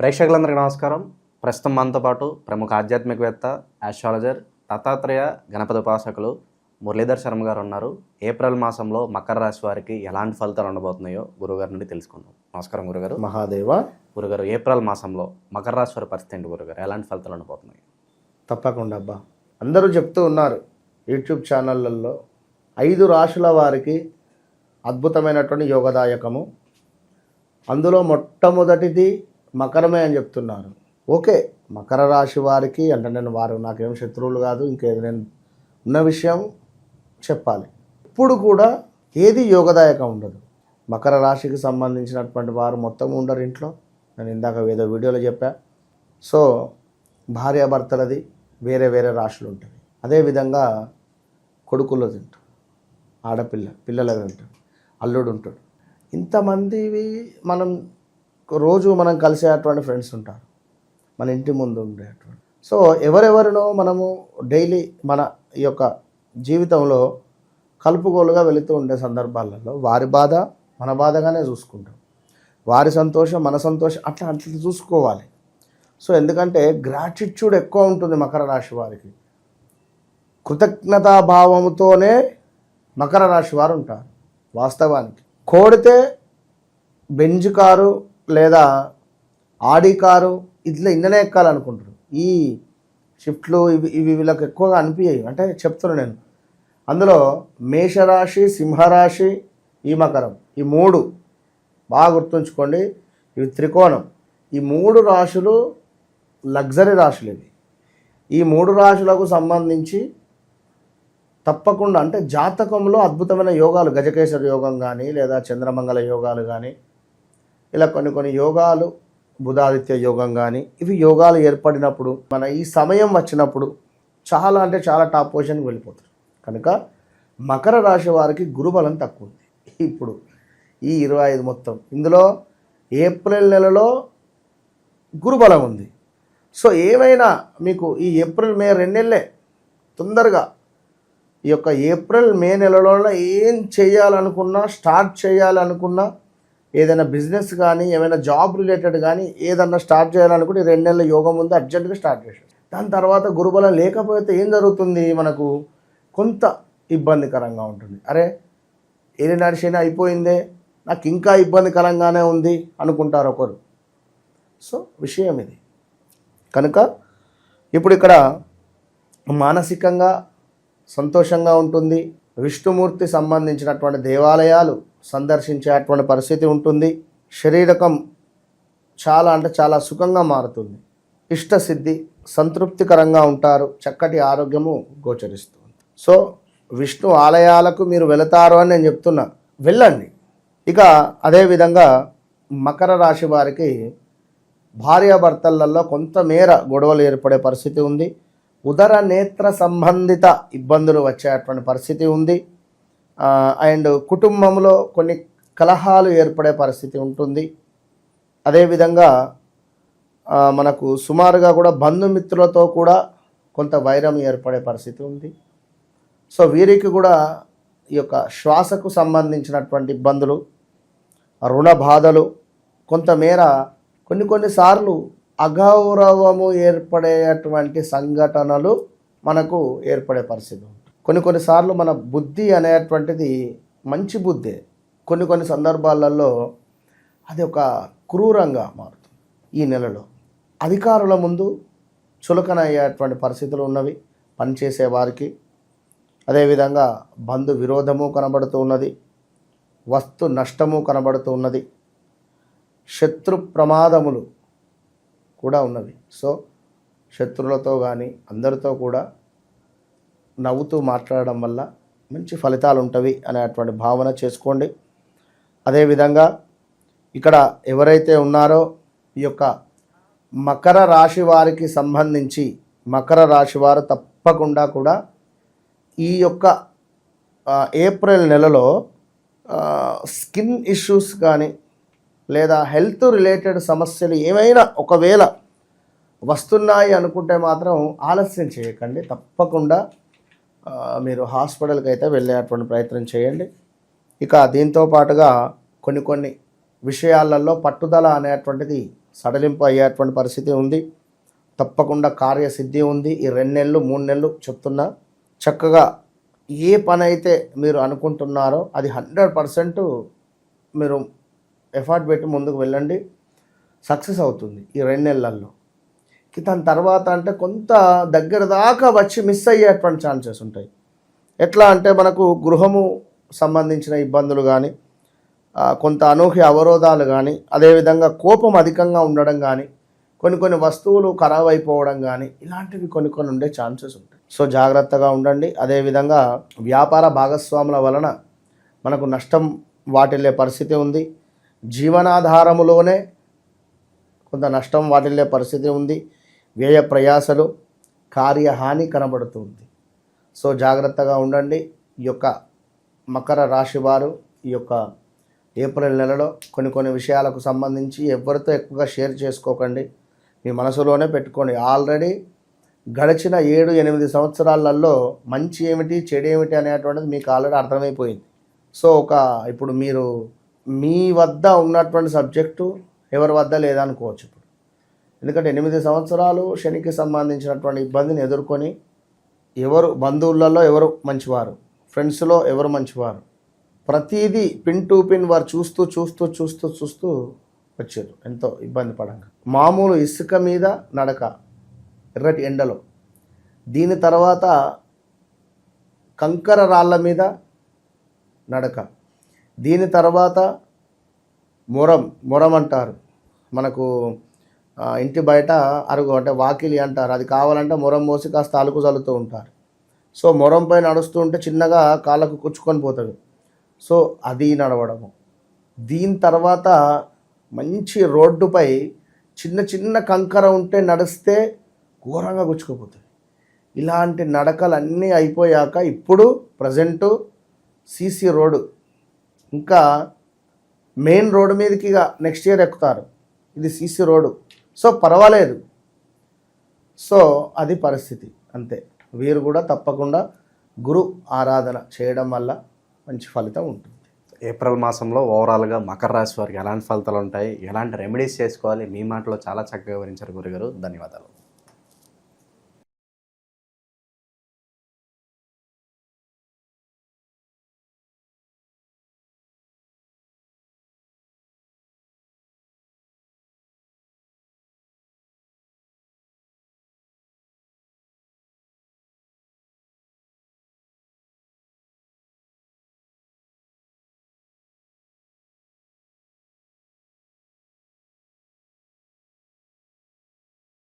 ప్రేక్షకులందరికీ నమస్కారం. ప్రస్తుతం మనతో పాటు ప్రముఖ ఆధ్యాత్మికవేత్త ఆస్ట్రాలజర్ దత్తాత్రేయ గణపతి ఉపాసకులు మురళీధర్ శర్మ గారు ఉన్నారు. ఏప్రిల్ మాసంలో మకర రాశి వారికి ఎలాంటి ఫలితాలు ఉండబోతున్నాయో గురుగారి నుండి తెలుసుకుందాం. నమస్కారం గురుగారు. మహాదేవ. గురుగారు ఏప్రిల్ మాసంలో మకర రాశి వారి పరిస్థితి ఏంటి గురుగారు? ఎలాంటి ఫలితాలు ఉండబోతున్నాయి? తప్పకుండా అబ్బా. అందరూ చెప్తూ ఉన్నారు యూట్యూబ్ ఛానళ్ళల్లో ఐదు రాశుల వారికి అద్భుతమైనటువంటి యోగదాయకము. అందులో మొట్టమొదటిది మకరమే అని చెప్తున్నారు. ఓకే మకర రాశి వారికి అంటే నేను వారు నాకేం శత్రువులు కాదు ఇంకేది నేను ఉన్న విషయం చెప్పాలి. ఇప్పుడు కూడా ఏది యోగదాయకం ఉండదు. మకర రాశికి సంబంధించినటువంటి వారు మొత్తం ఉండరు ఇంట్లో. నేను ఇందాక ఏదో వీడియోలో చెప్పా. సో భార్యాభర్తలది వేరే వేరే రాశులు ఉంటాయి. అదేవిధంగా కొడుకులు తింటాడు ఆడపిల్ల పిల్లలది ఉంటాడు అల్లుడు ఉంటాడు. ఇంతమందివి మనం రోజు మనం కలిసేటువంటి ఫ్రెండ్స్ ఉంటారు. మన ఇంటి ముందు ఉండేటువంటి. సో ఎవరెవరినో మనము డైలీ మన ఈ యొక్క జీవితంలో కలుపుగోలుగా వెళుతూ ఉండే సందర్భాలలో వారి బాధ మన బాధగానే చూసుకుంటాం. వారి సంతోషం మన సంతోషం అట్లా అట్లా చూసుకోవాలి. సో ఎందుకంటే గ్రాటిట్యూడ్ ఎక్కువ ఉంటుంది మకర రాశి వారికి. కృతజ్ఞతాభావంతోనే మకర రాశి వారు ఉంటారు వాస్తవానికి. కోడితే బెంజ్ కారు లేదా ఆడి కారు ఇట్లా ఇంజనే ఎక్కాలనుకుంటారు. ఈ షిఫ్ట్లు ఇవి ఇవి వీళ్ళకి ఎక్కువగా అనిపించాయి అంటే చెప్తున్నాను నేను. అందులో మేషరాశి సింహరాశి ఈ మకరం ఈ మూడు బాగా గుర్తుంచుకోండి. ఇవి త్రికోణం. ఈ మూడు రాశులు లగ్జరీ రాశులు ఇవి. ఈ మూడు రాశులకు సంబంధించి తప్పకుండా అంటే జాతకంలో అద్భుతమైన యోగాలు గజకేశ్వర యోగం కానీ లేదా చంద్రమంగళ యోగాలు కానీ ఇలా కొన్ని కొన్ని యోగాలు బుధాదిత్య యోగం కానీ ఇవి యోగాలు ఏర్పడినప్పుడు మన ఈ సమయం వచ్చినప్పుడు చాలా అంటే చాలా టాప్ పొజిషన్కి వెళ్ళిపోతారు. కనుక మకర రాశి వారికి గురుబలం తక్కువ ఉంది ఇప్పుడు ఈ ఇరవై ఐదు మొత్తం. ఇందులో ఏప్రిల్ నెలలో గురుబలం ఉంది. సో ఏమైనా మీకు ఈ ఏప్రిల్ మే రెండు నెలలే తొందరగా ఈ యొక్క ఏప్రిల్ మే నెలలో ఏం చేయాలనుకున్నా స్టార్ట్ చేయాలనుకున్నా ఏదైనా బిజినెస్ కానీ ఏమైనా జాబ్ రిలేటెడ్ కానీ ఏదన్నా స్టార్ట్ చేయాలనుకుంటే రెండు నెలల యోగం ఉంది అర్జెంటుగా స్టార్ట్ చేసాడు దాని తర్వాత గురుబలం లేకపోతే ఏం జరుగుతుంది? మనకు కొంత ఇబ్బందికరంగా ఉంటుంది. అరే ఏది నడిచైనా అయిపోయిందే నాకు ఇంకా ఇబ్బందికరంగానే ఉంది అనుకుంటారు ఒకరు. సో విషయం ఇది. కనుక ఇప్పుడు ఇక్కడ మానసికంగా సంతోషంగా ఉంటుంది. విష్ణుమూర్తి సంబంధించినటువంటి దేవాలయాలు సందర్శించేటువంటి పరిస్థితి ఉంటుంది. శరీరకం చాలా అంటే చాలా సుఖంగా మారుతుంది. ఇష్టసిద్ధి సంతృప్తికరంగా ఉంటారు. చక్కటి ఆరోగ్యము గోచరిస్తుంది. సో విష్ణు ఆలయాలకు మీరు వెళతారు అని నేను చెప్తున్నా. వెళ్ళండి. ఇక అదేవిధంగా మకర రాశి వారికి భార్యాభర్తలలో కొంతమేర గొడవలు ఏర్పడే పరిస్థితి ఉంది. ఉదర నేత్ర సంబంధిత ఇబ్బందులు వచ్చేటువంటి పరిస్థితి ఉంది. అండ్ కుటుంబంలో కొన్ని కలహాలు ఏర్పడే పరిస్థితి ఉంటుంది. అదేవిధంగా మనకు సుమారుగా కూడా బంధుమిత్రులతో కూడా కొంత వైరం ఏర్పడే పరిస్థితి ఉంది. సో వీరికి కూడా ఈ యొక్క శ్వాసకు సంబంధించినటువంటి ఇబ్బందులు రుణ బాధలు కొంతమేర కొన్ని కొన్నిసార్లు అగౌరవము ఏర్పడేటువంటి సంఘటనలు మనకు ఏర్పడే పరిస్థితి ఉంది. కొన్ని కొన్నిసార్లు మన బుద్ధి అనేటువంటిది మంచి బుద్ధే. కొన్ని కొన్ని సందర్భాలలో అది ఒక క్రూరంగా మారుతుంది ఈ నెలలో. అధికారుల ముందు చులకనయ్యేటువంటి పరిస్థితులు ఉన్నవి పనిచేసే వారికి. అదేవిధంగా బంధు విరోధము కనబడుతూ ఉన్నది. వస్తు నష్టము కనబడుతూ ఉన్నది. శత్రు ప్రమాదములు కూడా ఉన్నవి. సో శత్రులతో కానీ అందరితో కూడా నవ్వుతూ మాట్లాడడం వల్ల మంచి ఫలితాలు ఉంటవి అనేటువంటి భావన చేసుకోండి. అదేవిధంగా ఇక్కడ ఎవరైతే ఉన్నారో ఈ యొక్క మకర రాశి వారికి సంబంధించి మకర రాశి వారు తప్పకుండా కూడా ఈ యొక్క ఏప్రిల్ నెలలో స్కిన్ ఇష్యూస్ కానీ లేదా హెల్త్ రిలేటెడ్ సమస్యలు ఏమైనా ఒకవేళ వస్తున్నాయి అనుకుంటే మాత్రం ఆలస్యం చేయకండి. తప్పకుండా మీరు హాస్పిటల్కి అయితే వెళ్ళేటువంటి ప్రయత్నం చేయండి. ఇక దీంతో పాటుగా కొన్ని కొన్ని విషయాలలో పట్టుదల అనేటువంటిది సడలింపు అయ్యేటువంటి పరిస్థితి ఉంది. తప్పకుండా కార్యసిద్ధి ఉంది. ఈ రెండు నెలలు మూడు నెలలు చెప్తున్నా చక్కగా ఏ పని అయితే మీరు అనుకుంటున్నారో అది హండ్రెడ్ పర్సెంట్ మీరు ఎఫర్ట్ పెట్టి ముందుకు వెళ్ళండి. సక్సెస్ అవుతుంది ఈ రెండు నెలల్లో దాని తర్వాత అంటే కొంత దగ్గర దాకా వచ్చి మిస్ అయ్యేటువంటి ఛాన్సెస్ ఉంటాయి. ఎట్లా అంటే మనకు గృహము సంబంధించిన ఇబ్బందులు కానీ కొంత అనూహ్య అవరోధాలు కానీ అదేవిధంగా కోపం అధికంగా ఉండడం కానీ కొన్ని కొన్ని వస్తువులు ఖరాబ్ అయిపోవడం కానీ ఇలాంటివి కొన్ని కొన్ని ఉండే ఛాన్సెస్ ఉంటాయి. సో జాగ్రత్తగా ఉండండి. అదేవిధంగా వ్యాపార భాగస్వాముల వలన మనకు నష్టం వాటిల్లే పరిస్థితి ఉంది. జీవనాధారములోనే కొంత నష్టం వాటిల్లే పరిస్థితి ఉంది. వ్యయ ప్రయాసలు కార్యహాని కనబడుతుంది. సో జాగ్రత్తగా ఉండండి. ఈ యొక్క మకర రాశి వారు ఈ యొక్క ఏప్రిల్ నెలలో కొన్ని కొన్ని విషయాలకు సంబంధించి ఎవరితో ఎక్కువగా షేర్ చేసుకోకండి. మీ మనసులోనే పెట్టుకోండి. ఆల్రెడీ గడిచిన ఏడు ఎనిమిది సంవత్సరాలలో మంచి ఏమిటి చెడు ఏమిటి అనేటువంటిది మీకు ఆల్రెడీ అర్థమైపోయింది. సో ఒక ఇప్పుడు మీరు మీ వద్ద ఉన్నటువంటి సబ్జెక్టు ఎవరి వద్ద లేదనుకోవచ్చు. ఎందుకంటే ఎనిమిది సంవత్సరాలు శనికి సంబంధించినటువంటి ఇబ్బందిని ఎదుర్కొని ఎవరు బంధువులలో ఎవరు మంచివారు? ఫ్రెండ్స్లో ఎవరు మంచివారు? ప్రతిదీ పిన్ టు పిన్ వారు చూస్తూ చూస్తూ చూస్తూ చూస్తూ వచ్చారు. ఎంతో ఇబ్బంది పడంగా. మామూలు ఇసుక మీద నడక ఎర్రటి ఎండలో. దీని తర్వాత కంకర రాళ్ళ మీద నడక. దీని తర్వాత మొరం మొరం అంటారు. మనకు ఇంటి బయట అరుగు అంటే వాకిలి అంటారు. అది కావాలంటే మొరం మోసి కాస్త అలుకు చల్లుతూ ఉంటారు. సో మొరంపై నడుస్తూ ఉంటే చిన్నగా కాళ్ళకు కుచ్చుకొని పోతాడు. సో అది నడవడము. దీని తర్వాత మంచి రోడ్డుపై చిన్న చిన్న కంకర ఉంటే నడిస్తే ఘోరంగా గుచ్చుకుపోతుంది ఇలాంటి నడకలన్నీ అయిపోయాక ఇప్పుడు ప్రజెంటు సీసీ రోడ్డు. ఇంకా మెయిన్ రోడ్డు మీదకి ఇక నెక్స్ట్ ఇయర్ ఎక్కుతారు. ఇది సీసీ రోడ్డు. సో పర్వాలేదు. సో అది పరిస్థితి. అంతే. వీరు కూడా తప్పకుండా గురు ఆరాధన చేయడం వల్ల మంచి ఫలితం ఉంటుంది. ఏప్రిల్ మాసంలో ఓవరాల్గా మకర రాశి వారికి ఎలాంటి ఫలితాలు ఉంటాయి? ఎలాంటి రెమెడీస్ చేసుకోవాలి? మీ మాటలో చాలా చక్కగా వివరించారు గురుగారు. ధన్యవాదాలు.